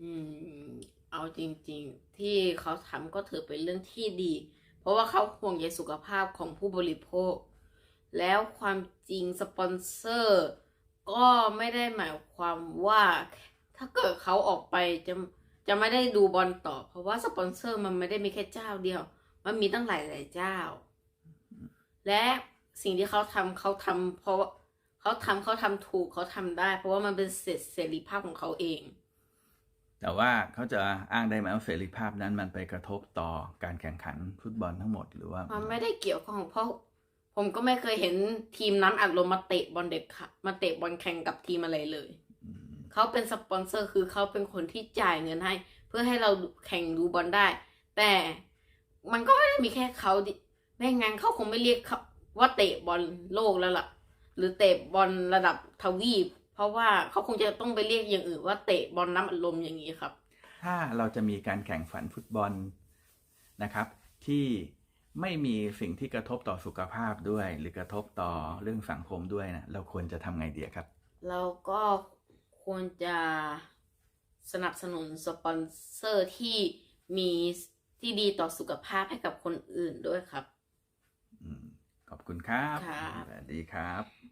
อืม เอาจริง ๆ ที่เขาทำก็ถือเป็นเรื่องที่ดี เพราะว่าเขาห่วงใยสุขภาพของผู้บริโภค แล้วความจริงสปอนเซอร์ ก็ไม่ได้หมายความว่า ถ้าเกิดเขาออกไปจะจะไม่ได้ดูบอลต่อ เพราะว่าสปอนเซอร์มันไม่ได้มีแค่เจ้าเดียว มันมีตั้งหลายหลายเจ้า และสิ่งที่เขาทำเขาทำเพราะเขาทำเขาทำถูกเขาทำได้ เพราะว่ามันเป็นเสร็จเสรีภาพของเขาเอง แต่ว่าเขาจะอ้างได้ไหมว่าเสรีภาพนั้นมันไปกระทบต่อการแข่งขันฟุตบอลทั้งหมดหรือว่ามันไม่ได้เกี่ยวข้องเพราะผมก็ไม่เคยเห็นทีมนั้นอัดลมมาเตะบอลเด็กค่ะมาเตะบอลแข่งกับทีมอะไรเลยอืมเขาเป็นสปอนเซอร์คือเขาเป็นคนที่จ่ายเงินให้ เพื่อให้เราแข่งดูบอลได้ แต่มันก็ไม่ได้มีแค่เขาดิไม่งั้นเขาคงไม่เรียกเขาว่าเตะบอลโลกแล้วล่ะ หรือเตะบอลระดับทวีป เพราะว่าเขาคงจะต้องไปเรียกอย่างอื่นว่าเตะบอลน้ำอัดลมอย่างนี้ครับ ถ้าเราจะมีการแข่งขันฟุตบอลนะครับ ที่ไม่มีสิ่งที่กระทบต่อสุขภาพด้วย หรือกระทบต่อเรื่องสังคมด้วยนะเราควรจะทำไงดีครับ เราก็ควรจะสนับสนุนสปอนเซอร์ที่มีที่ดีต่อสุขภาพให้กับคนอื่นด้วยครับอืมขอบคุณครับครับสวัสดีครับ